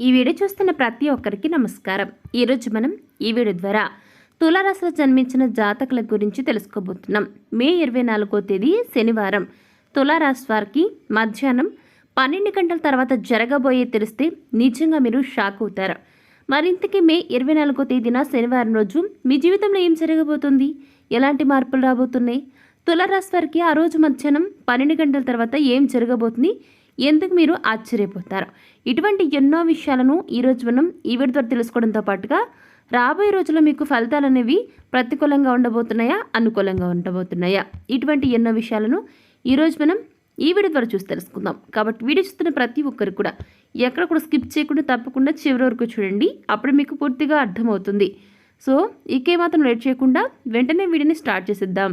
ఈ వీడియో చూస్తున్న ప్రతి ఒక్కరికి నమస్కారం. ఈరోజు మనం ఈ వీడియో ద్వారా తులారాశిలో జన్మించిన జాతకుల గురించి తెలుసుకోబోతున్నాం. మే ఇరవై నాలుగో తేదీ శనివారం. తులారాశి వారికి మధ్యాహ్నం పన్నెండు గంటల తర్వాత జరగబోయే తెలిస్తే నిజంగా మీరు షాక్ అవుతారు. మరింతకి మే ఇరవై నాలుగో తేదీన శనివారం రోజు మీ జీవితంలో ఏం జరగబోతుంది? ఎలాంటి మార్పులు రాబోతున్నాయి? తులారాశి వారికి ఆ రోజు మధ్యాహ్నం పన్నెండు గంటల తర్వాత ఏం జరగబోతుంది? ఎందుకు మీరు ఆశ్చర్యపోతారు? ఇటువంటి ఎన్నో విషయాలను ఈరోజు మనం ఈ వీడియో ద్వారా తెలుసుకోవడంతో పాటుగా రాబోయే రోజుల్లో మీకు ఫలితాలు అనేవి ప్రతికూలంగా ఉండబోతున్నాయా? అనుకూలంగా ఉండబోతున్నాయా? ఇటువంటి ఎన్నో విషయాలను ఈరోజు మనం ఈ వీడియో ద్వారా చూసి తెలుసుకుందాం. కాబట్టి వీడియో చూస్తున్న ప్రతి ఒక్కరు కూడా ఎక్కడ కూడా స్కిప్ చేయకుండా తప్పకుండా చివరి వరకు చూడండి. అప్పుడు మీకు పూర్తిగా అర్థమవుతుంది. సో ఇకే మాత్రం లేట్ చేయకుండా వెంటనే వీడియోని స్టార్ట్ చేసేద్దాం.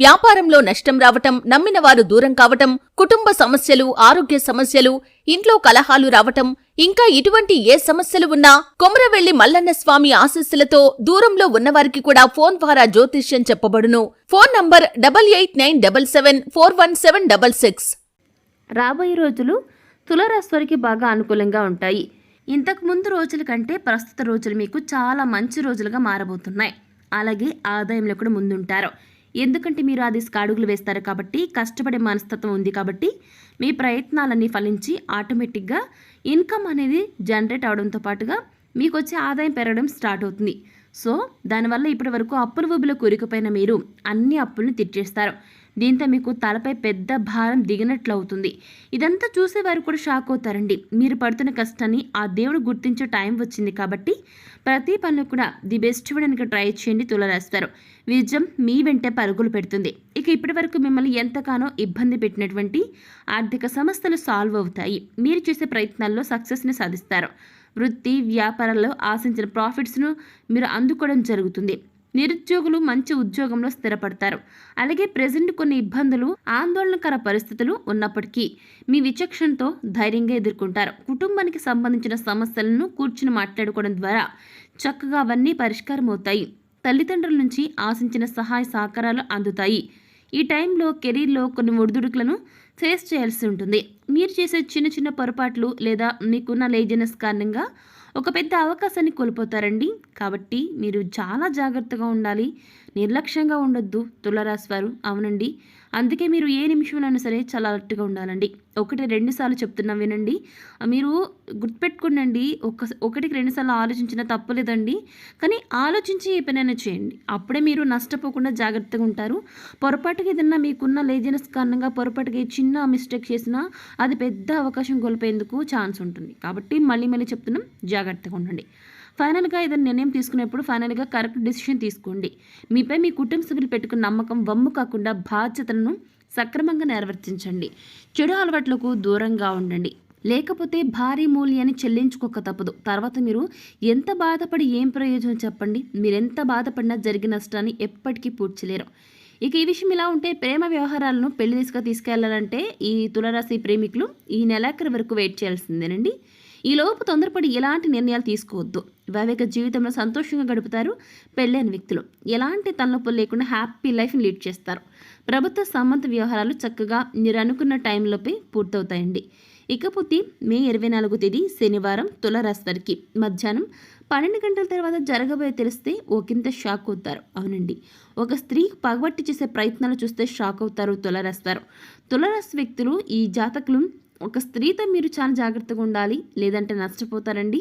వ్యాపారంలో నష్టం రావటం నమ్మిన వారు దూరం కావటం కుటుంబ సమస్యలు ఆరోగ్య సమస్యలు ఇంట్లో కలహాలు రావటం ఇంకా ఇటువంటి ఏ సమస్యలు ఉన్నా కొమరవెల్లి మల్లన్న స్వామి ఆశస్సులతో దూరంలో ఉన్నవారికి కూడా ఫోన్ ద్వారా జ్యోతిష్యం చెప్పబడును. Phone number double eight nine double seven four one seven double six. రాబోయే రోజులు తులారాశి బాగా అనుకూలంగా ఉంటాయి. ఇంతకు ముందు రోజుల కంటే ప్రస్తుత రోజులు మీకు చాలా మంచి రోజులుగా మారబోతున్నాయి. అలాగే ఆదాయంలో కూడా ముందుంటారు. ఎందుకంటే మీరు అది అడుగులు వేస్తారు కాబట్టి కష్టపడే మనస్తత్వం ఉంది కాబట్టి మీ ప్రయత్నాలన్నీ ఫలించి ఆటోమేటిక్గా ఇన్కమ్ అనేది జనరేట్ అవడంతో పాటుగా మీకు వచ్చే ఆదాయం పెరగడం స్టార్ట్ అవుతుంది. సో దానివల్ల ఇప్పటి వరకు అప్పుల ఊబిలో కూరుకుపోయిన మీరు అన్ని అప్పులను తీర్చేస్తారు. దీంతో మీకు తలపై పెద్ద భారం దిగినట్లు అవుతుంది ఇదంతా చూసేవారు కూడా షాక్ అవుతారండి. మీరు పడుతున్న కష్టాన్ని ఆ దేవుడు గుర్తించే టైం వచ్చింది కాబట్టి ప్రతి పనులు కూడా ది బెస్ట్ ఇవ్వడానికి ట్రై చేయండి తులరాస్తారు విజయం మీ వెంటే పరుగులు పెడుతుంది. ఇక ఇప్పటి వరకు మిమ్మల్ని ఎంతగానో ఇబ్బంది పెట్టినటువంటి ఆర్థిక సమస్యలు సాల్వ్ అవుతాయి. మీరు చేసే ప్రయత్నాల్లో సక్సెస్ని సాధిస్తారు. వృత్తి వ్యాపారాల్లో ఆశించిన ప్రాఫిట్స్ను మీరు అందుకోవడం జరుగుతుంది. నిరుద్యోగులు మంచి ఉద్యోగంలో స్థిరపడతారు. అలాగే ప్రజెంట్ కొన్ని ఇబ్బందులు ఆందోళనకర పరిస్థితులు ఉన్నప్పటికీ మీ విచక్షణతో ధైర్యంగా ఎదుర్కొంటారు. కుటుంబానికి సంబంధించిన సమస్యలను కూర్చుని మాట్లాడుకోవడం ద్వారా చక్కగా అవన్నీ పరిష్కారం అవుతాయి తల్లిదండ్రుల నుంచి ఆశించిన సహాయ సహకారాలు అందుతాయి. ఈ టైంలో కెరీర్లో కొన్ని ఒడిదుడుకులను ఫేస్ చేయాల్సి ఉంటుంది. మీరు చేసే చిన్న చిన్న పొరపాట్లు లేదా మీకున్న లేజినెస్ కారణంగా ఒక పెద్ద అవకాశాన్ని కోల్పోతారండి. కాబట్టి మీరు చాలా జాగ్రత్తగా ఉండాలి. నిర్లక్ష్యంగా ఉండొద్దు తులరాశి వారు. అవునండి. అందుకే మీరు ఏ నిమిషంలోనైనా సరే చాలా అలర్ట్గా ఉండాలండి. ఒకటి రెండు సార్లు చెప్తున్నా వినండి. మీరు గుర్తుపెట్టుకునండి ఒక ఒకటికి రెండు సార్లు ఆలోచించినా తప్పలేదండి. కానీ ఆలోచించి ఏ పనైనా చేయండి. అప్పుడే మీరు నష్టపోకుండా జాగ్రత్తగా ఉంటారు. పొరపాటుగా ఏదన్నా మీకున్న లేజినెస్ కారణంగా పొరపాటుగా చిన్న మిస్టేక్ చేసినా అది పెద్ద అవకాశం కోల్పోయేందుకు ఛాన్స్ ఉంటుంది. కాబట్టి మళ్ళీ మళ్ళీ చెప్తున్నాం జాగ్రత్తగా ఉండండి. ఫైనల్గా ఏదైనా నిర్ణయం తీసుకునేప్పుడు ఫైనల్గా కరెక్ట్ డిసిషన్ తీసుకోండి. మీపై మీ కుటుంబ సభ్యులు పెట్టుకున్న నమ్మకం వమ్ము కాకుండా బాధ్యతలను సక్రమంగా నెరవేర్చించండి. చెడు అలవాట్లకు దూరంగా ఉండండి. లేకపోతే భారీ మూల్యాన్ని చెల్లించుకోక తప్పదు. తర్వాత మీరు ఎంత బాధపడి ఏం ప్రయోజనం చెప్పండి? మీరు ఎంత బాధపడినా జరిగిన నష్టాన్ని ఎప్పటికీ పూడ్చలేరు ఇక ఈ విషయం ఇలా ఉంటే ప్రేమ వ్యవహారాలను పెళ్ళి దిశగా తీసుకెళ్ళాలంటే ఈ తులరాశి ప్రేమికులు ఈ నెలాఖరు వరకు వెయిట్ చేయాల్సిందేనండి. ఈలోపు తొందరపడి ఎలాంటి నిర్ణయాలు తీసుకోవద్దు. వైవేక జీవితంలో సంతోషంగా గడుపుతారు పెళ్ళైన వ్యక్తులు. ఎలాంటి తలనొప్పులు లేకుండా హ్యాపీ లైఫ్ని లీడ్ చేస్తారు. ప్రభుత్వ సంబంధ వ్యవహారాలు చక్కగా మీరు అనుకున్న టైంలోపే పూర్తవుతాయండి. ఇకపోతే మే ఇరవై నాలుగో తేదీ శనివారం తులరాశి వారికి మధ్యాహ్నం పన్నెండు గంటల తర్వాత జరగబోయే తెలిస్తే ఒకంత షాక్ అవుతారు. అవునండి. ఒక స్త్రీ పగబట్టి చేసే ప్రయత్నాలు చూస్తే షాక్ అవుతారు తులరాశి వారు. తులరాశి వ్యక్తులు ఈ జాతకులు ఒక స్త్రీతో మీరు చాలా జాగ్రత్తగా ఉండాలి లేదంటే నష్టపోతారండి.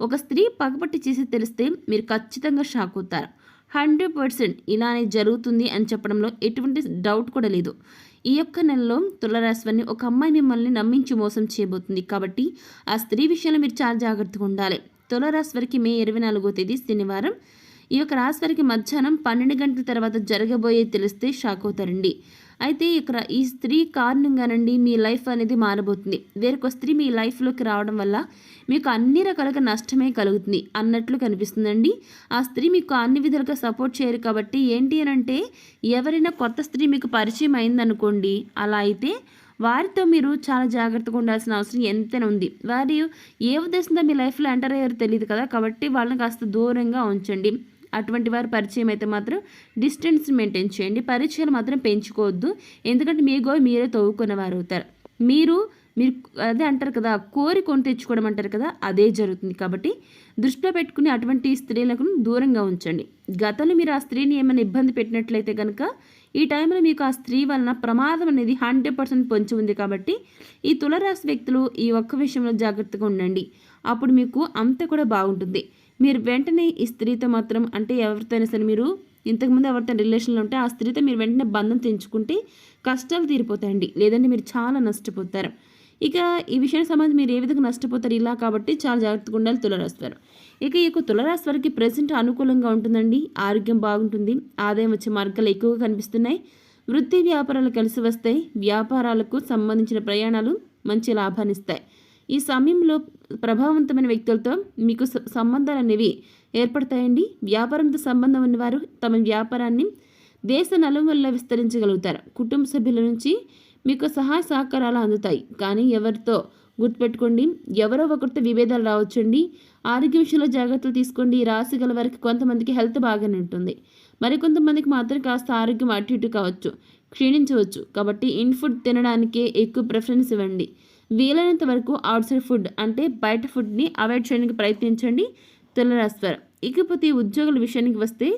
ఒక స్త్రీ పగపట్టి చేసి తెలిస్తే మీరు ఖచ్చితంగా షాక్ అవుతారు. హండ్రెడ్ పర్సెంట్ ఇలానే జరుగుతుంది అని చెప్పడంలో ఎటువంటి డౌట్ కూడా లేదు. ఈ యొక్క నెలలో తులరాశివని ఒక అమ్మాయి మిమ్మల్ని నమ్మించి మోసం చేయబోతుంది కాబట్టి ఆ స్త్రీ విషయంలో మీరు చాలా జాగ్రత్తగా ఉండాలి. తులరాశివారికి మే ఇరవై నాలుగో తేదీ శనివారం. ఈ యొక్క రాశి వారికి మధ్యాహ్నం పన్నెండు గంటల తర్వాత జరగబోయే తెలిస్తే షాక్ అవుతారండి. అయితే ఇక్కడ ఈ స్త్రీ కారణంగానండి మీ లైఫ్ అనేది మారబోతుంది. వేరొక స్త్రీ మీ లైఫ్లోకి రావడం వల్ల మీకు అన్ని రకాలుగా నష్టమే కలుగుతుంది అన్నట్లు కనిపిస్తుందండి. ఆ స్త్రీ మీకు అన్ని విధాలుగా సపోర్ట్ చేయరు కాబట్టి ఏంటి అని అంటే ఎవరైనా కొత్త స్త్రీ మీకు పరిచయం అయిందనుకోండి అలా అయితే వారితో మీరు చాలా జాగ్రత్తగా ఉండాల్సిన అవసరం ఎంతైనా ఉంది. వారు ఏ ఉద్దేశంతో మీ లైఫ్లో ఎంటర్ అయ్యారో తెలియదు కదా కాబట్టి వాళ్ళని కాస్త దూరంగా ఉంచండి. అటువంటి వారి పరిచయం అయితే మాత్రం డిస్టెన్స్ మెయింటైన్ చేయండి. పరిచయాలు మాత్రం పెంచుకోవద్దు. ఎందుకంటే మీ గోవి మీరే తవ్వుకున్నవారు అవుతారు. మీరు మీరు అదే అంటారు కదా కోరి కొని తెచ్చుకోవడం అంటారు కదా అదే జరుగుతుంది. కాబట్టి దృష్టిలో పెట్టుకుని అటువంటి స్త్రీలకు దూరంగా ఉంచండి. గతంలో మీరు ఆ స్త్రీని ఏమైనా ఇబ్బంది పెట్టినట్లయితే కనుక ఈ టైంలో మీకు ఆ స్త్రీ వలన ప్రమాదం అనేది హండ్రెడ్ పర్సెంట్ పొంచి ఉంది కాబట్టి ఈ తులరాశి వ్యక్తులు ఈ ఒక్క విషయంలో జాగ్రత్తగా ఉండండి. అప్పుడు మీకు అంత కూడా బాగుంటుంది. మీరు వెంటనే ఈ స్త్రీతో మాత్రం అంటే ఎవరితో అయినా సరే మీరు ఇంతకుముందు ఎవరితో రిలేషన్లో ఉంటే ఆ స్త్రీతో మీరు వెంటనే బంధం తెంచుకుంటే కష్టాలు తీరిపోతాయండి. లేదంటే మీరు చాలా నష్టపోతారు. ఇక ఈ విషయానికి సంబంధించి మీరు ఏ విధంగా నష్టపోతారు? ఇలా కాబట్టి చాలా జాగ్రత్తగా ఉండాలి తులరాశి ఇక ఈ యొక్క తులరాశి వారికి ప్రజెంట్ అనుకూలంగా ఉంటుందండి. ఆరోగ్యం బాగుంటుంది. ఆదాయం వచ్చే మార్గాలు ఎక్కువగా కనిపిస్తున్నాయి. వృత్తి వ్యాపారాలు కలిసి వస్తాయి. వ్యాపారాలకు సంబంధించిన ప్రయాణాలు మంచి లాభాన్ని ఇస్తాయి. ఈ సమయంలో ప్రభావవంతమైన వ్యక్తులతో మీకు సంబంధాలు అనేవి ఏర్పడతాయండి. వ్యాపారంతో సంబంధం ఉన్నవారు తమ వ్యాపారాన్ని దేశ నలుమూలలా విస్తరించగలుగుతారు. కుటుంబ సభ్యుల నుంచి మీకు సహాయ సహకారాలు అందుతాయి. కానీ ఎవరితో గుర్తుపెట్టుకోండి ఎవరో ఒకరితో విభేదాలు రావచ్చండి. ఆరోగ్య విషయంలో జాగ్రత్తలు తీసుకోండి. రాసి రాశి గల వారికి కొంతమందికి హెల్త్ బాగానే ఉంటుంది. మరి కొంతమందికి మాత్రం కాస్త ఆరోగ్యం అటు ఇటు కావచ్చు క్షీణించవచ్చు. కాబట్టి ఇన్ ఫుడ్ తినడానికే ఎక్కువ ప్రిఫరెన్స్ ఇవ్వండి. వీలైనంత వరకు అవుట్సైడ్ ఫుడ్ అంటే బయట ఫుడ్ని అవాయిడ్ చేయడానికి ప్రయత్నించండి తులరాశివారు ఇకపోతే ఉద్యోగుల విషయానికి వస్తే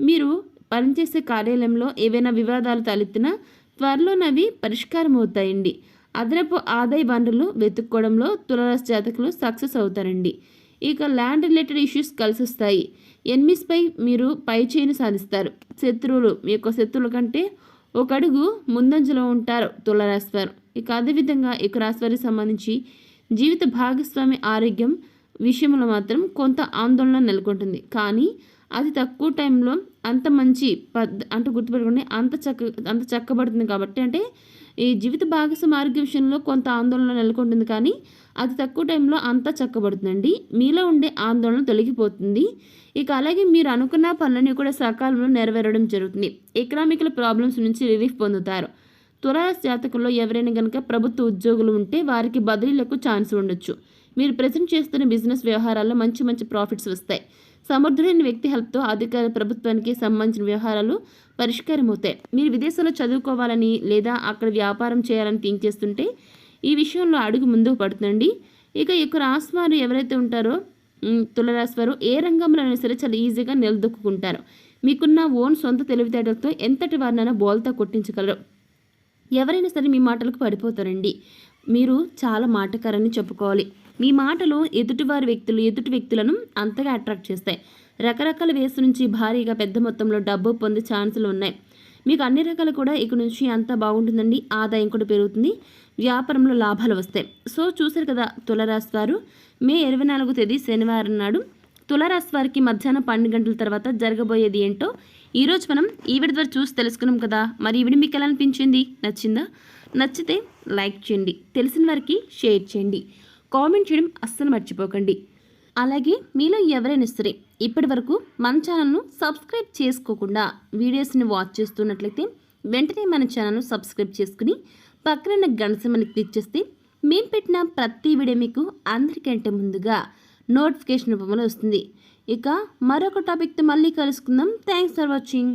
మీరు పనిచేసే కార్యాలయంలో ఏవైనా వివాదాలు తలెత్తినా త్వరలోనవి పరిష్కారం అవుతాయండి అదనపు ఆదాయ వనరులు వెతుక్కోవడంలో తులరాశి జాతకులు సక్సెస్ అవుతారండి. ఇక ల్యాండ్ రిలేటెడ్ ఇష్యూస్ కలిసి వస్తాయి ఎన్మిస్పై మీరు పై చేయిని సాధిస్తారు. శత్రువులు మీ యొక్క శత్రువుల కంటే ఒక అడుగు ముందంజలో ఉంటారు తులరాశి వారు. ఇక అదేవిధంగా ఈ రాశివారికి వారికి సంబంధించి జీవిత భాగస్వామి ఆరోగ్యం విషయంలో మాత్రం కొంత ఆందోళన నెలకొంటుంది. కానీ అది తక్కువ టైంలో అంత మంచి పద్ అంటే గుర్తుపెట్టుకోండి అంత చక్క అంత చక్కబడుతుంది కాబట్టి అంటే ఈ జీవిత భాగస్వామి ఆరోగ్య విషయంలో కొంత ఆందోళన నెలకొంటుంది. కానీ అది తక్కువ టైంలో అంతా చక్కబడుతుందండి. మీలో ఉండే ఆందోళన తొలగిపోతుంది. ఇక అలాగే మీరు అనుకున్న పనులని కూడా సకాలంలో నెరవేరడం జరుగుతుంది. ఎకనామికల్ ప్రాబ్లమ్స్ నుంచి రిలీఫ్ పొందుతారు. తులారాశి జాతకంలో ఎవరైనా కనుక ప్రభుత్వ ఉద్యోగులు ఉంటే వారికి బదిలీలకు ఛాన్స్ ఉండొచ్చు. మీరు ప్రజెంట్ చేస్తున్న బిజినెస్ వ్యవహారాల్లో మంచి మంచి ప్రాఫిట్స్ వస్తాయి. సమర్థుడైన వ్యక్తి హెల్ప్తో అధికార ప్రభుత్వానికి సంబంధించిన వ్యవహారాలు పరిష్కారం అవుతాయి మీరు విదేశాల్లో చదువుకోవాలని లేదా అక్కడ వ్యాపారం చేయాలని థింక్ చేస్తుంటే ఈ విషయంలో అడుగు ముందుకు పడుతుందండి. ఇక ఈ యొక్క ఎవరైతే ఉంటారో తులరాశి వారు ఏ రంగంలో అయినా సరే చాలా ఈజీగా నిలదొక్కుంటారు మీకున్న ఓన్ సొంత తెలివితేటలతో ఎంతటి వారినైనా బోల్తా కొట్టించగలరు. ఎవరైనా సరే మీ మాటలకు పడిపోతారండి. మీరు చాలా మాటకారని చెప్పుకోవాలి. మీ మాటలు ఎదుటివారి వ్యక్తులు ఎదుటి వ్యక్తులను అంతగా అట్రాక్ట్ చేస్తాయి. రకరకాల వేసు నుంచి భారీగా పెద్ద మొత్తంలో డబ్బు పొందే ఛాన్సులు ఉన్నాయి. మీకు అన్ని రకాలు కూడా ఇక నుంచి అంతా బాగుంటుందండి. ఆదాయం కూడా పెరుగుతుంది. వ్యాపారంలో లాభాలు వస్తాయి. సో చూసారు కదా తులరాశి వారు. మే ఇరవై నాలుగు తేదీ శనివారం నాడు. తులరాశి వారికి మధ్యాహ్నం పన్నెండు గంటల తర్వాత జరగబోయేది ఏంటో ఈరోజు మనం ఈ ద్వారా చూసి తెలుసుకున్నాం కదా. మరి ఈ మీకు ఎలా అనిపించింది? నచ్చిందా? నచ్చితే లైక్ చేయండి. తెలిసిన వారికి షేర్ చేయండి. కామెంట్ చేయడం అస్సలు మర్చిపోకండి. అలాగే మీలో ఎవరైనా సరే ఇప్పటి వరకు మన ఛానల్ను సబ్స్క్రైబ్ చేసుకోకుండా వీడియోస్ని వాచ్ చేస్తున్నట్లయితే వెంటనే మన ఛానల్ను సబ్స్క్రైబ్ చేసుకుని పక్కన గణసమని క్లిక్ చేస్తే మేము పెట్టిన ప్రతి వీడియో మీకు అందరికంటే ముందుగా నోటిఫికేషన్ రూపంలో వస్తుంది. ఇక మరొక టాపిక్తో మళ్ళీ కలుసుకుందాం. Thanks for watching.